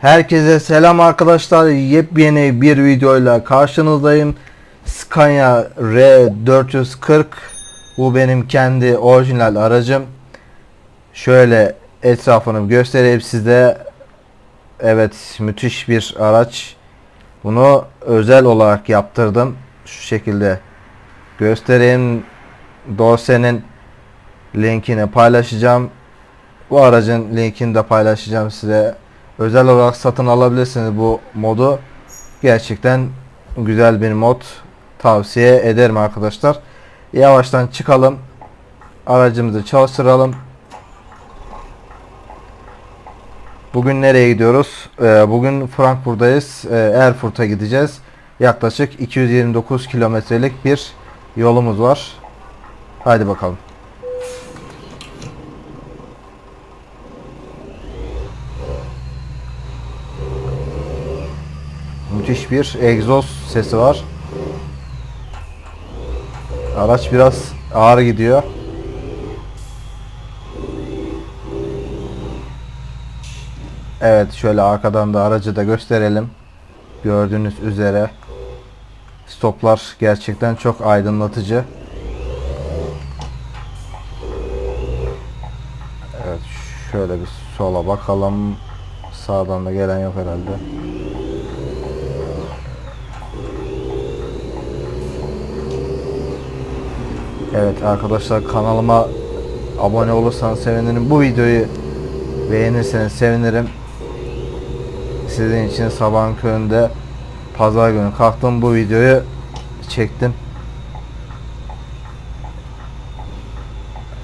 Herkese selam arkadaşlar. Yepyeni bir videoyla karşınızdayım. Scania R440 bu benim kendi orijinal aracım. Şöyle etrafını göstereyim size. Evet, müthiş bir araç. Bunu özel olarak yaptırdım. Şu şekilde göstereyim. Dorsenin linkini paylaşacağım. Bu aracın linkini de paylaşacağım size. Özel olarak satın alabilirsiniz bu modu. Gerçekten güzel bir mod. Tavsiye ederim arkadaşlar. Yavaştan çıkalım. Aracımızı çalıştıralım. Bugün nereye gidiyoruz? Ee, bugün Frankfurt'tayız. Ee, Erfurt'a gideceğiz. Yaklaşık 229 kilometrelik bir yolumuz var. Haydi bakalım. Müthiş bir egzoz sesi var. Araç biraz ağır gidiyor. Evet şöyle arkadan da aracı da gösterelim. Gördüğünüz üzere stoplar gerçekten çok aydınlatıcı. Evet şöyle bir sola bakalım. Sağdan da gelen yok herhalde. Evet arkadaşlar kanalıma abone olursanız sevinirim. Bu videoyu beğenirseniz sevinirim. Sizin için sabahın köründe pazar günü kalktım bu videoyu çektim.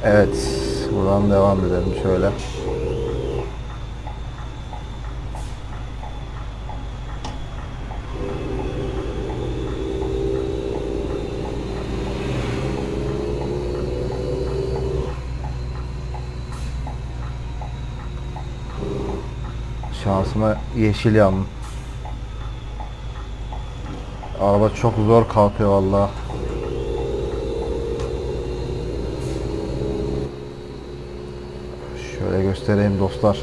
Evet buradan devam edelim şöyle. Yeşil yandım. Araba çok zor kalkıyor valla. Şöyle göstereyim dostlar.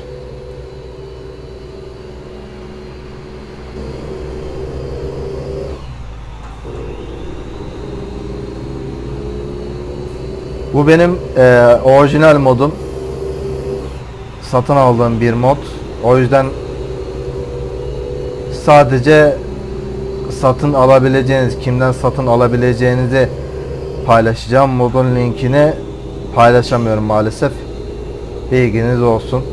Bu benim eee, orijinal modum. Satın aldığım bir mod. O yüzden sadece satın alabileceğiniz, kimden satın alabileceğinizi paylaşacağım. Modun linkini paylaşamıyorum maalesef. Bilginiz olsun.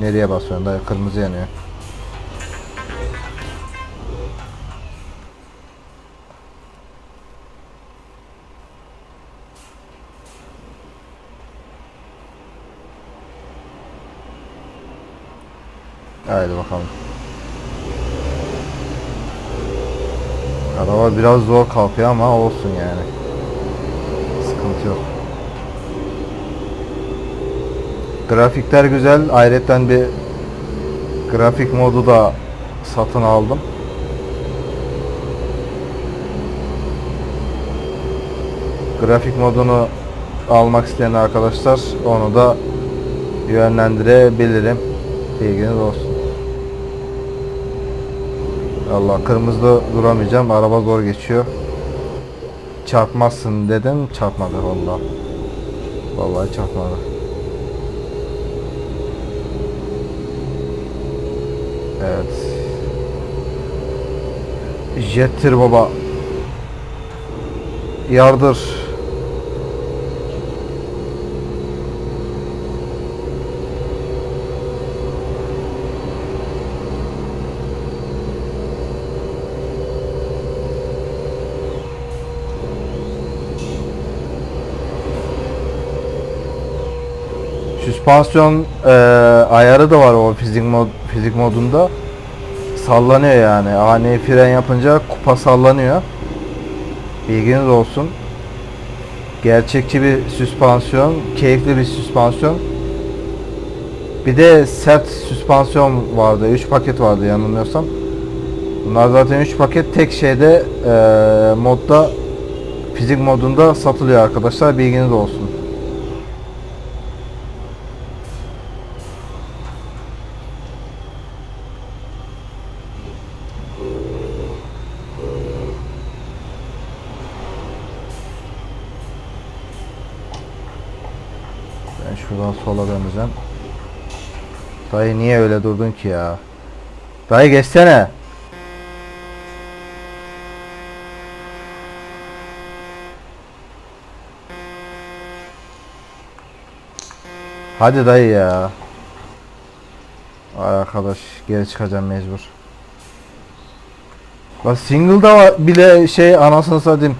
Nereye basıyorsun dayı? Kırmızı yanıyor. Haydi bakalım. Araba biraz zor kalkıyor ama olsun yani. Sıkıntı yok. Grafikler güzel. Ayrıca bir grafik modu da satın aldım. Grafik modunu almak isteyen arkadaşlar onu da yönlendirebilirim. Bilginiz olsun. Allah kırmızıda duramayacağım. Araba zor geçiyor. Çarpmazsın dedim. Çarpmadı vallahi. Vallahi çarpmadı. Evet. Jettir baba. Yardır. Süspansiyon eee, ayarı da var o fizik mod fizik modunda. Sallanıyor yani. Ani fren yapınca kupa sallanıyor. Bilginiz olsun. Gerçekçi bir süspansiyon, keyifli bir süspansiyon. Bir de sert süspansiyon vardı. 3 paket vardı yanılmıyorsam. Bunlar zaten 3 paket tek şeyde eee, modda fizik modunda satılıyor arkadaşlar. Bilginiz olsun. Şuradan sola döneceğim. Dayı niye öyle durdun ki ya? Dayı geçsene. Hadi dayı ya. Ay arkadaş geri çıkacağım mecbur. Bak single'da bile şey anasını satayım.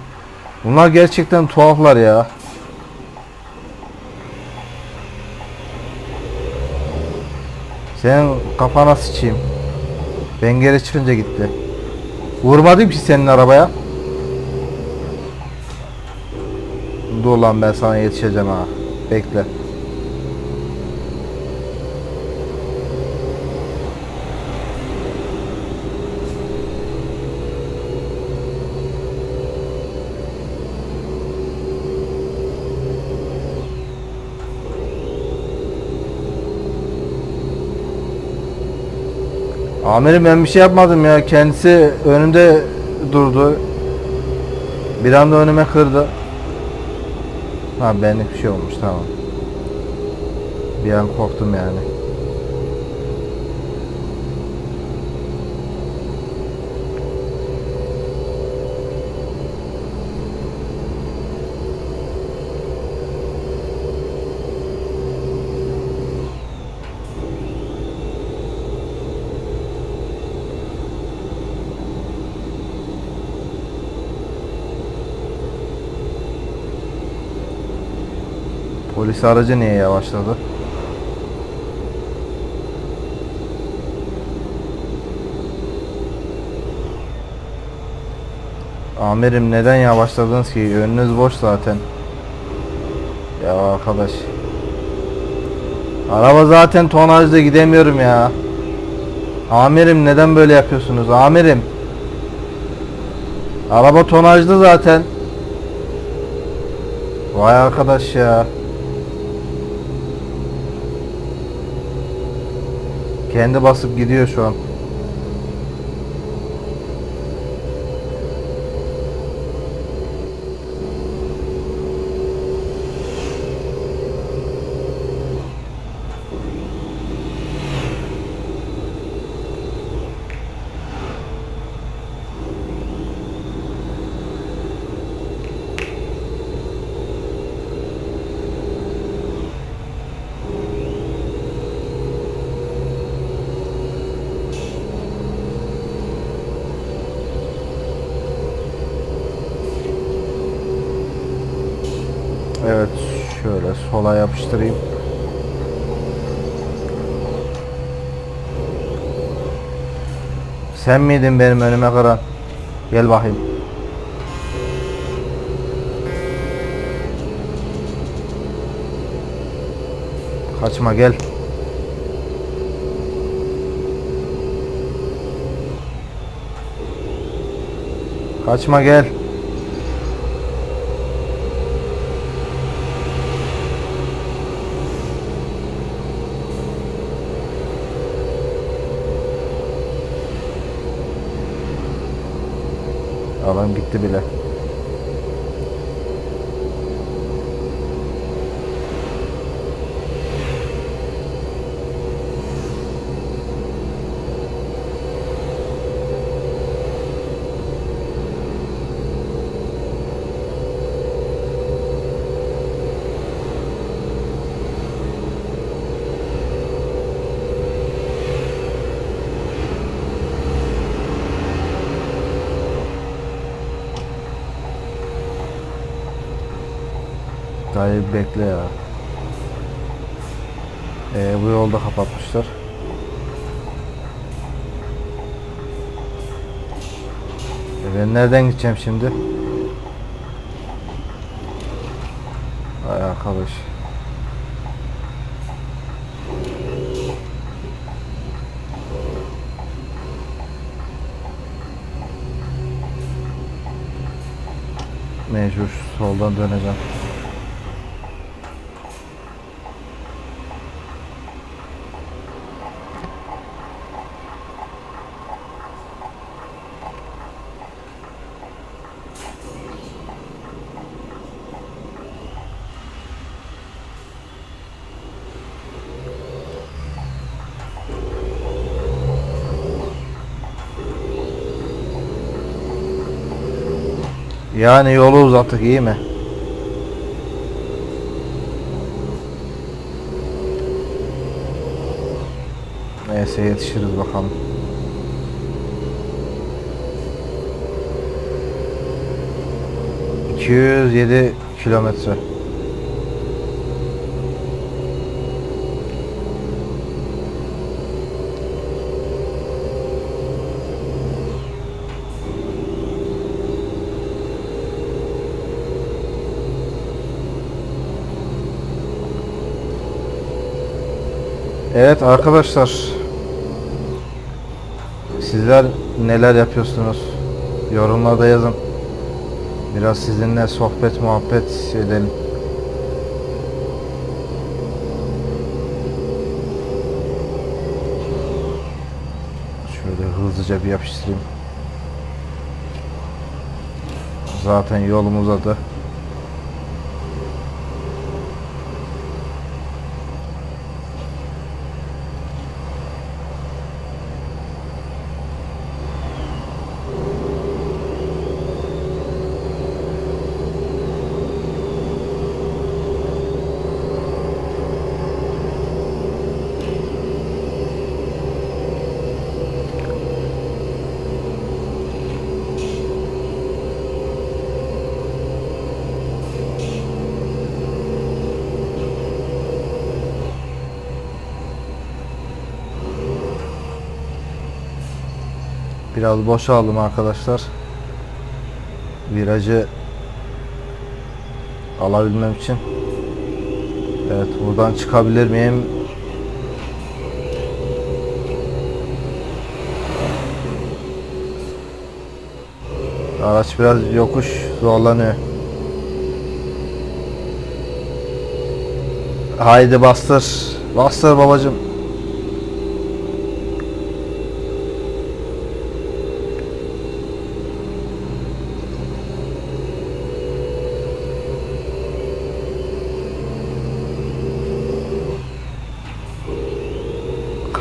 Bunlar gerçekten tuhaflar ya. Senin kafana sıçayım. Ben geri çıkınca gitti. Vurmadım ki senin arabaya. Dur lan ben sana yetişeceğim ha. Bekle. Amirim ben bir şey yapmadım ya. Kendisi önümde durdu. Bir anda önüme kırdı. Ha benlik bir şey olmuş tamam. Bir an korktum yani. Polis aracı niye yavaşladı? Amirim neden yavaşladınız ki? Önünüz boş zaten. Ya arkadaş. Araba zaten tonajda gidemiyorum ya. Amirim neden böyle yapıyorsunuz? Amirim. Araba tonajda zaten. Vay arkadaş ya. Kendi basıp gidiyor şu an. Evet, şöyle sola yapıştırayım. Sen miydin benim önüme kıran? Gel bakayım. Kaçma gel. Kaçma gel. Adam gitti bile. Dayı bir bekle ya. Ee, bu yolda kapatmışlar. E ben nereden gideceğim şimdi? Ay arkadaş. Mecbur soldan döneceğim. Yani yolu uzattık iyi mi? Neyse yetişiriz bakalım. İki yüz yedi kilometre. Evet arkadaşlar. Sizler neler yapıyorsunuz? Yorumlarda yazın. Biraz sizinle sohbet muhabbet edelim. Şöyle hızlıca bir yapıştırayım. Zaten yolum uzadı. Biraz boşa aldım arkadaşlar. Virajı alabilmem için. Evet buradan çıkabilir miyim? Araç biraz yokuş zorlanıyor. Haydi bastır. Bastır babacım.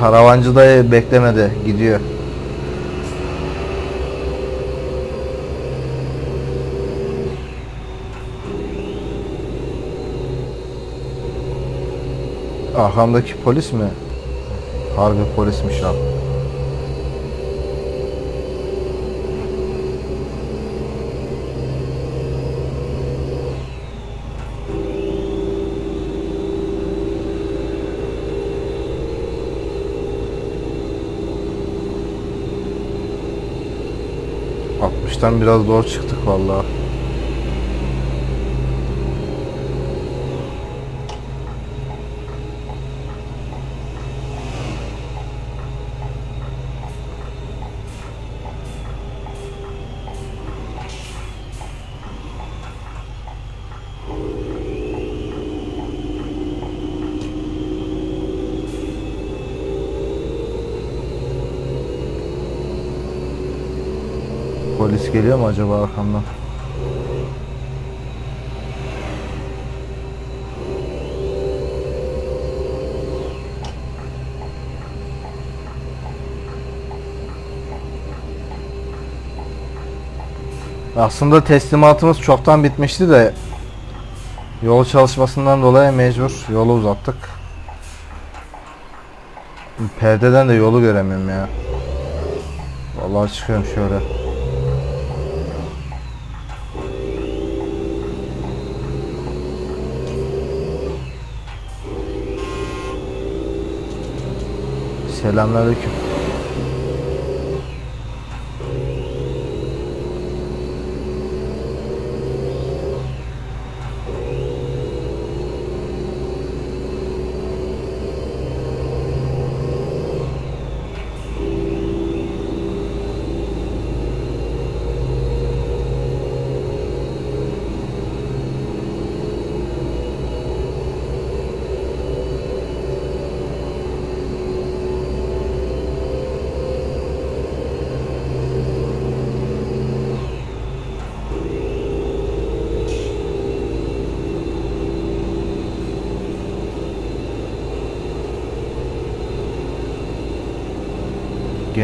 Karavancı dayı beklemedi. Gidiyor. Arkamdaki polis mi? Harbi polismiş abi. Altmıştan biraz zor çıktık vallahi. Polis geliyor mu acaba arkamdan? Aslında teslimatımız çoktan bitmişti de yol çalışmasından dolayı mecbur yolu uzattık. Perdeden de yolu göremiyorum ya. Vallahi çıkıyorum şöyle. Selamünaleyküm.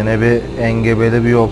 Gene bir engebeli bir yol.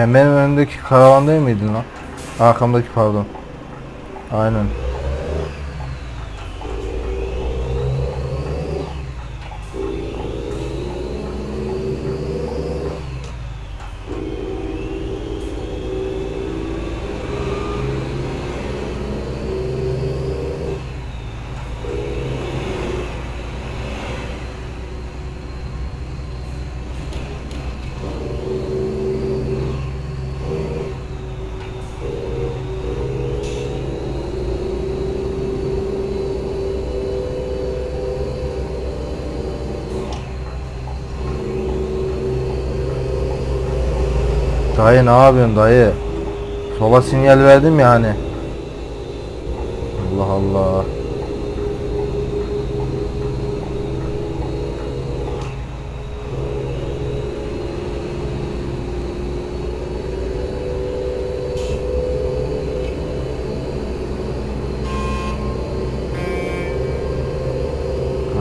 Sen benim önümdeki karavan değil miydin lan? Arkamdaki pardon. Aynen. Dayı ne yapıyorsun dayı? Sola sinyal verdim ya hani. Allah Allah.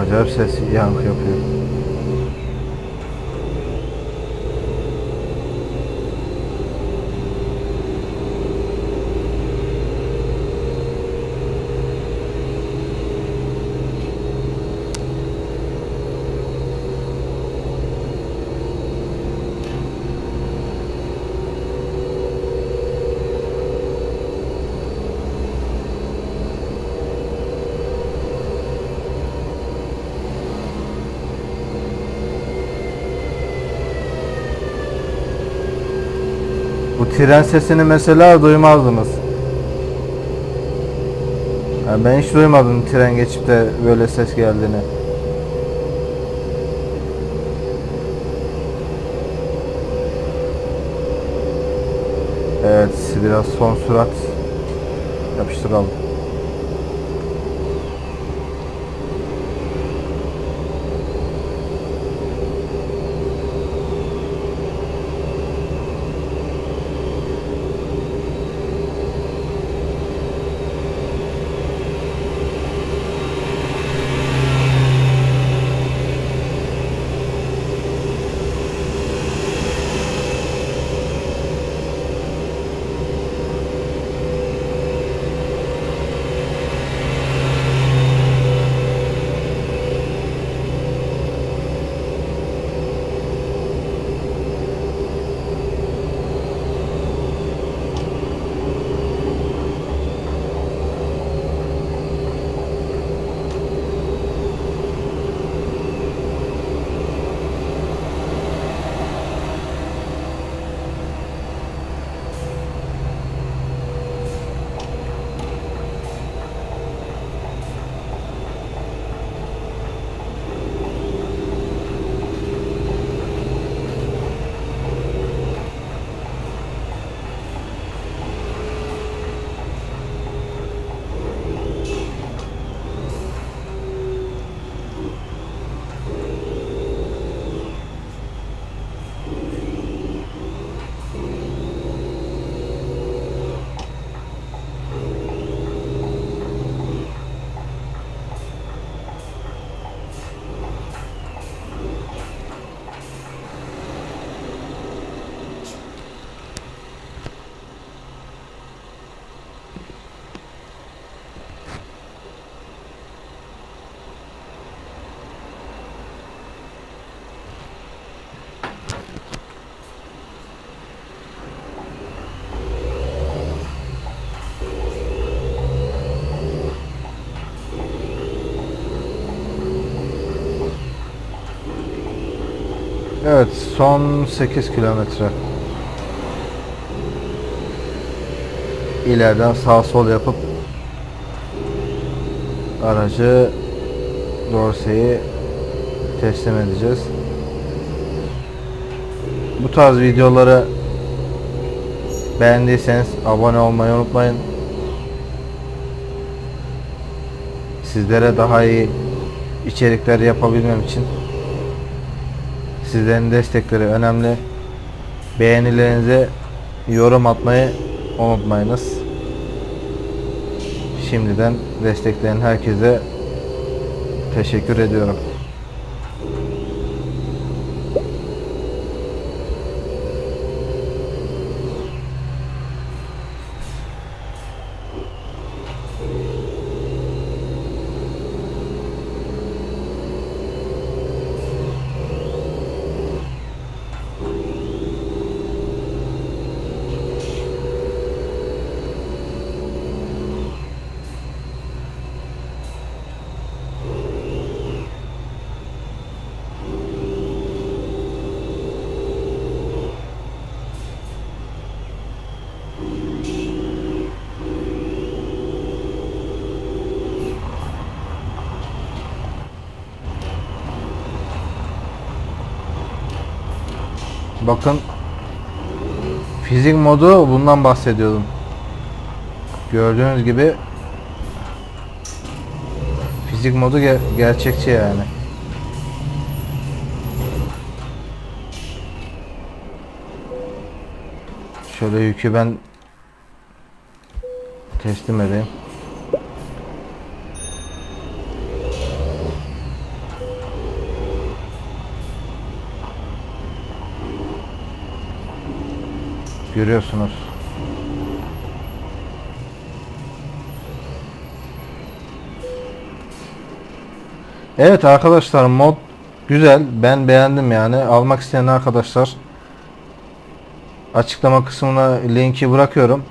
Acayip ses yankı yapıyor. Bu tren sesini mesela duymazdınız. Yani ben hiç duymadım tren geçip de böyle ses geldiğini. Evet biraz son sürat yapıştıralım. Son 8 kilometre. İleriden sağ sol yapıp aracı Dorsey'i teslim edeceğiz. Bu tarz videoları beğendiyseniz abone olmayı unutmayın. Sizlere daha iyi içerikler yapabilmem için sizlerin destekleri önemli. Beğenilerinize yorum atmayı unutmayınız. Şimdiden destekleyen herkese teşekkür ediyorum. Bakın fizik modu bundan bahsediyordum. Gördüğünüz gibi fizik modu ge- gerçekçi yani. Şöyle yükü ben teslim edeyim. Görüyorsunuz. Evet arkadaşlar mod güzel. Ben beğendim yani. Almak isteyen arkadaşlar açıklama kısmına linki bırakıyorum.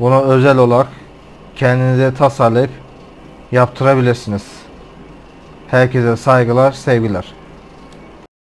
Bunu özel olarak kendinize tasarlayıp yaptırabilirsiniz. Herkese saygılar, sevgiler.